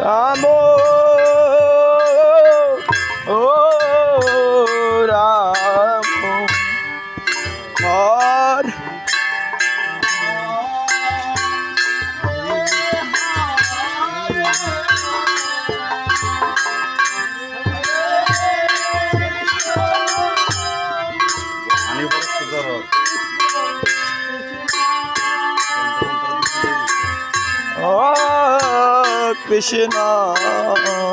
amor. Krishna Ram